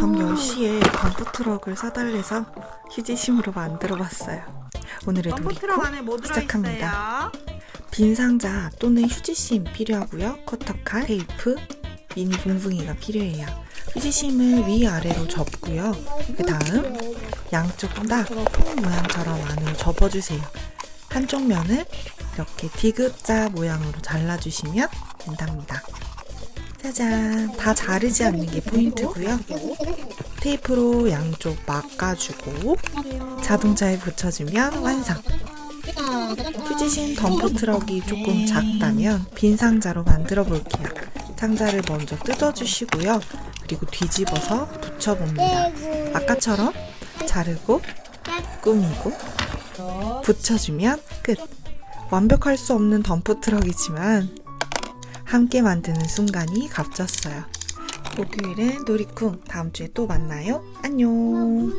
밤 10시에 덤프트럭을 사달래서 휴지심으로 만들어봤어요. 오늘의 놀이코 뭐 시작합니다. 빈 상자 또는 휴지심 필요하고요. 커터칼, 테이프, 미니 붕붕이가 필요해요. 휴지심을 위아래로 접고요. 그 다음 양쪽 다 통 모양처럼 안으로 접어주세요. 한쪽 면을 이렇게 디귿자 모양으로 잘라주시면 된답니다. 짜잔! 다 자르지 않는 게 포인트고요. 테이프로 양쪽 막아주고 자동차에 붙여주면 완성! 휴지심 덤프 트럭이 조금 작다면 빈 상자로 만들어 볼게요. 상자를 먼저 뜯어주시고요. 그리고 뒤집어서 붙여봅니다. 아까처럼 자르고 꾸미고 붙여주면 끝. 완벽할 수 없는 덤프 트럭이지만 함께 만드는 순간이 값졌어요. 목요일은 놀이쿵 다음 주에 또 만나요. 안녕.